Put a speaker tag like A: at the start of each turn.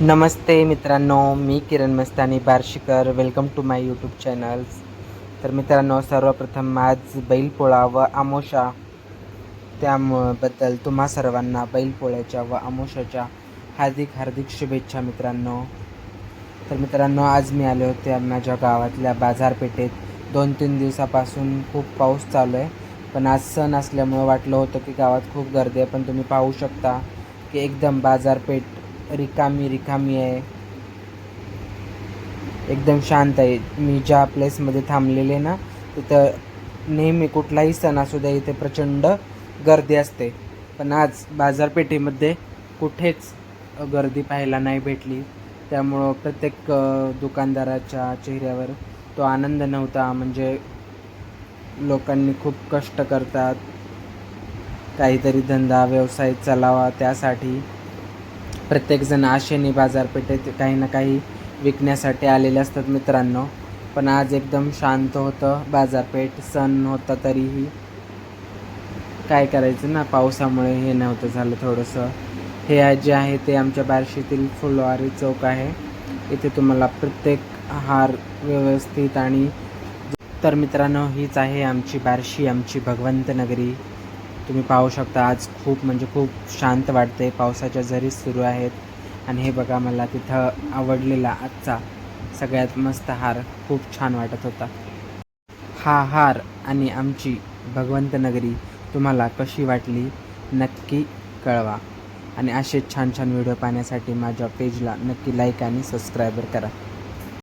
A: नमस्ते मित्रांनो मी Kiran Mastani Barshikar. Welcome to my YouTube channels तर मित्रांनो सर्वप्रथम आज बैलपोळा व आमोशा. त्याबद्दल तुम्हा सर्वांना बैलपोळ्याच्या व आमोशाच्या हार्दिक हार्दिक शुभेच्छा मित्रांनो. तर मित्रांनो आज मी आले होते माझ्या गावातल्या बाजारपेठेत. दोन तीन दिवसापासून खूप पाऊस चालू आहे. पण आज सण असल्यामुळं वाटलं होतं की गावात खूप गर्दी आहे. पण तुम्ही पाहू शकता की एकदम बाजारपेठ रिकामी रिकामी आहे. एकदम शांत आहे. मी ज्या प्लेसमध्ये थांबलेले ना तिथं नेहमी कुठलाही सण असू द्या इथे प्रचंड गर्दी असते. पण आज बाजारपेठेमध्ये कुठेच गर्दी पाहायला नाही भेटली. त्यामुळं प्रत्येक दुकानदाराच्या चेहऱ्यावर तो आनंद नव्हता. म्हणजे लोकांनी खूप कष्ट करतात. काहीतरी धंदा व्यवसाय चालावा त्यासाठी. प्रत्येकजण आशेने बाजारपेठेत काही ना काही विकण्यासाठी आलेले असतात मित्रांनो. पण आज एकदम शांत होतं बाजारपेठ सण होता तरीही. काय करायचं ना पावसामुळे हे नव्हतं झालं थोडंसं. हे जे आहे ते आमच्या बार्शीतील फुलवारी चौक आहे. इथे तुम्हाला प्रत्येक हार व्यवस्थित आणि तर मित्रांनो हीच आहे आमची बार्शी आमची भगवंत नगरी. तुम्ही पाहू शकता आज खूप म्हणजे खूप शांत वाटते पावसाच्या झरी सुरू आहेत. आणि हे बघा मला तिथं आवडलेला आजचा सगळ्यात मस्त हार खूप छान वाटत होता. हा हार आणि आमची भगवंत नगरी तुम्हाला कशी वाटली नक्की कळवा. आणि असे छान छान व्हिडिओ पाहण्यासाठी माझ्या पेजला नक्की लाईक आणि सबस्क्रायबर करा.